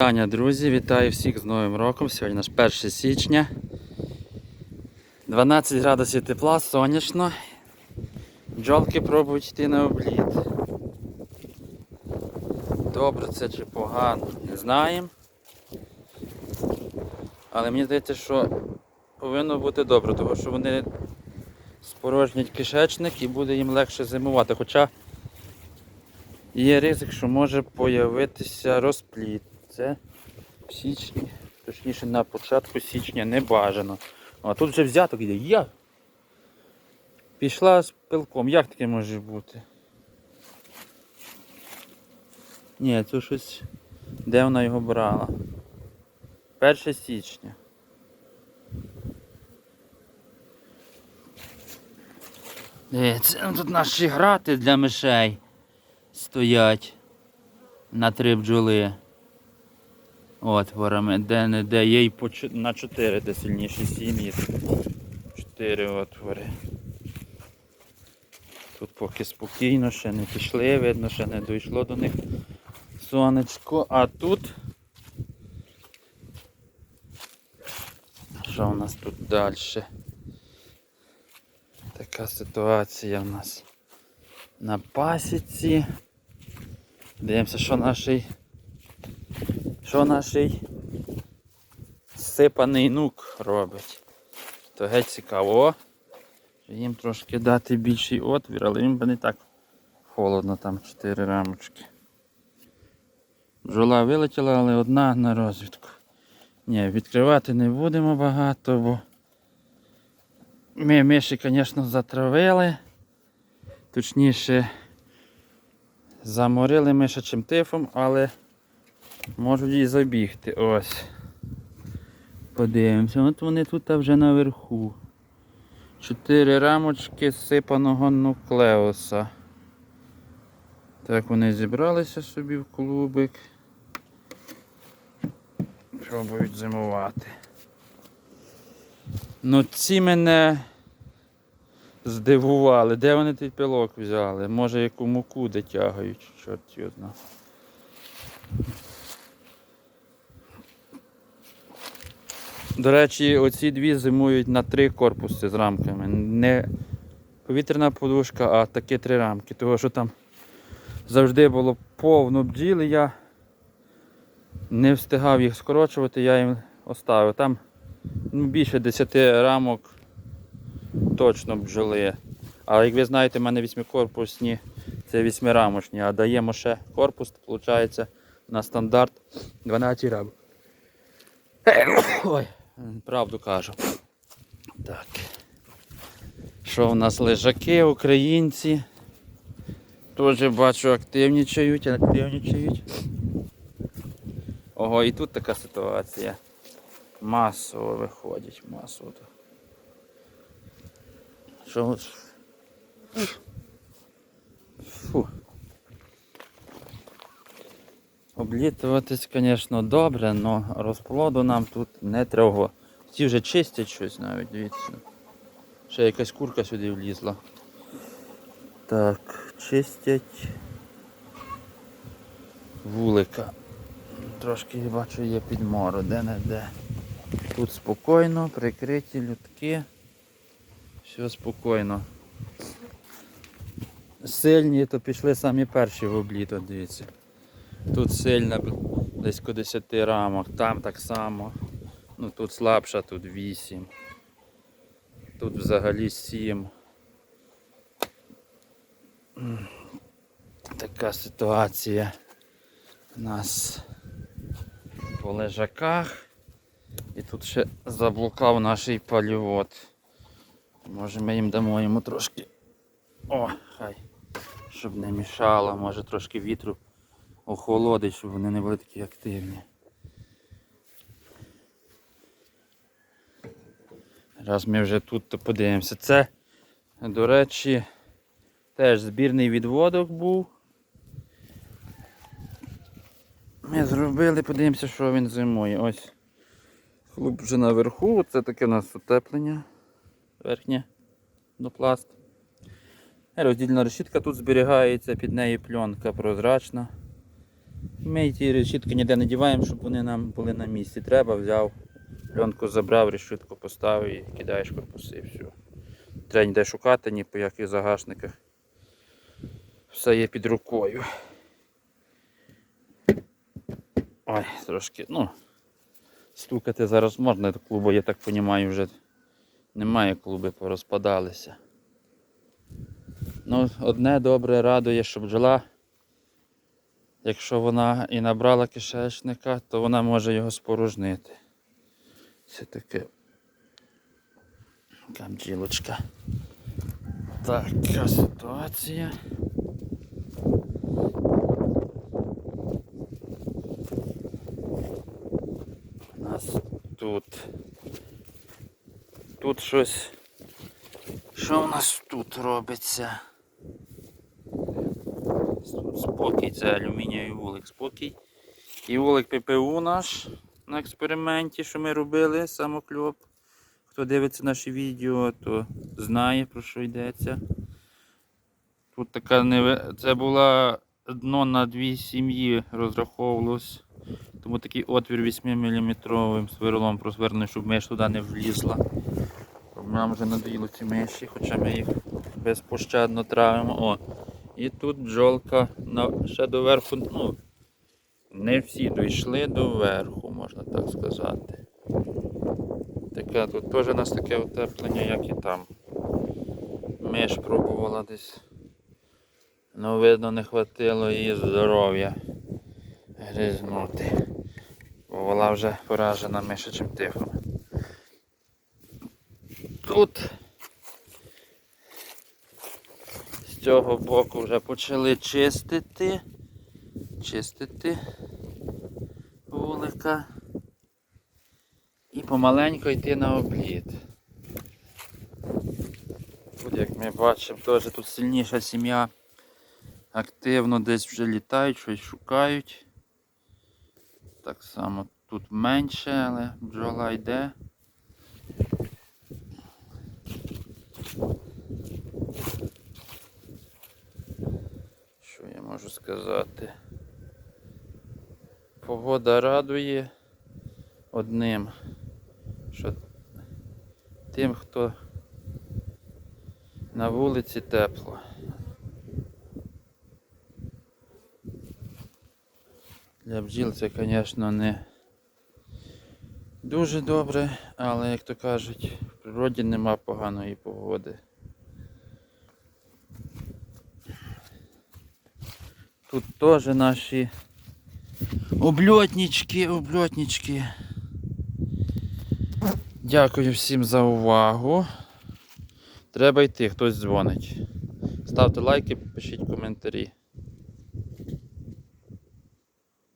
Таня, друзі, вітаю всіх з Новим роком. Сьогодні наш 1 січня. 12 градусів тепла, сонячно. Бджолки пробують йти на обліт. Добре це чи погано, не знаємо. Але мені здається, що повинно бути добре, тому що вони спорожнять кишечник і буде їм легше зимувати. Хоча є ризик, що може появитися розпліт. Це в січні, точніше на початку січня не бажано. А тут вже взяток іде. Я пішла з пилком. Як таке може бути? Ні, це щось. Де вона його брала? 1 січня. Дивіться, ну тут наші грати для мишей стоять на три бджоли. Отворами, де не де є й по на 4, де сильніші сім'ї. Чотири отвори. Тут поки спокійно, ще не пішли, видно, ще не дійшло до них сонечко. А тут. Що у нас тут далі? Така ситуація в нас на пасіці. Дивимося, що наший що наш сипаний нук робить. То геть цікаво. Їм трошки дати більший отвір, але їм би не так холодно, там 4 рамочки. Бджола вилетіла, але одна на розвідку. Ні, відкривати не будемо багато, бо ми миші, звісно, затравили. Точніше, заморили мишачим тифом, але можуть і забігти. Ось. Подивимося. От вони тут вже наверху. Чотири рамочки сипаного нуклеуса. Так вони зібралися собі в клубик. Пробують зимувати. Ну ці мене здивували. Де вони той пилок взяли? Може яку муку дотягають, чорт його знає. До речі, оці дві зимують на три корпуси з рамками. Не повітряна подушка, а такі три рамки. Тому що там завжди було повно бджіл, я не встигав їх скорочувати, я їм оставив. Там ну, більше 10 рамок точно бджоли. А як ви знаєте, в мене вісьмикорпусні, це вісьмирамочні, а даємо ще корпус, виходить, на стандарт 12 рамок. Ой, правду кажу. Так. Що в нас лежаки, українці? Теж бачу активнічають, активнічають. Ого, і тут така ситуація. Масово виходять, масово. Що? Облітуватись, звісно, добре, але розплоду нам тут не треба. Ті вже чистять щось навіть, дивіться. Ще якась курка сюди влізла. Так, чистять вулика. Трошки бачу є підмору, де-не-де. Тут спокійно, прикриті людки. Все спокійно. Сильні, то пішли самі перші в обліт, от дивіться. Тут сильна близько 10 рамок, там так само. Ну тут слабша, тут 8. Тут взагалі 7. Така ситуація у нас по лежаках. І тут ще заблукав наш полівод. Може ми їм дамо йому трошки. О, хай. Щоб не мішало, може трошки вітру охолодить, щоб вони не були такі активні. Раз ми вже тут, то подивимося. Це, до речі, теж збірний відводок був. Ми зробили, подивимося, що він зимує. Ось. Клуб вже наверху, це таке у нас утеплення верхнє допласт. Роздільна решітка тут зберігається, під нею пленка прозрачна. Ми ті решітки ніде не діваємо, щоб вони нам були на місці. Треба, взяв, пленку забрав, решітку поставив і кидаєш корпуси і все. Треба ніде шукати, ні по яких загашниках. Все є під рукою. Ой, трошки, ну, стукати зараз можна до клубу, я так розумію, вже немає клуби, порозпадалися. Ну, одне добре радує, що бджола, якщо вона і набрала кишечника, то вона може його спорожнити. Це таке. Така бджілочка. Така ситуація. У нас тут. Тут щось. Що в нас тут робиться? Спокій, це алюмінієвий вулик спокій. І вулик ППУ наш на експерименті, що ми робили, самокльоп. Хто дивиться наші відео, то знає про що йдеться. Тут така неве... Це було дно на дві сім'ї розраховувалось. Тому такий отвір 8-мм сверлом просверлений, щоб миш туди не влізла. Нам вже надоїло ці миші, хоча ми їх безпощадно травимо. О, і тут бджолка на, ще доверху, ну, не всі дійшли до верху, можна так сказати. Таке, тут теж у нас таке утеплення, як і там. Миш пробувала десь. Ну, видно, не хватило її здоров'я гризнути. Бо вона вже поражена мишачим тифом. Тут з цього боку вже почали чистити. Чистити вулика і помаленько йти на обліт. Тут, як ми бачимо, теж тут сильніша сім'я. Активно десь вже літають, щось шукають. Так само тут менше, але бджола йде. Що я можу сказати? Погода радує одним, що тим, хто на вулиці тепло. Для бджіл це, звісно, не дуже добре, але, як то кажуть, в природі нема поганої погоди. Тут теж наші обльотнички, обльотнички. Дякую всім за увагу. Треба йти, хтось дзвонить. Ставте лайки, пишіть коментарі.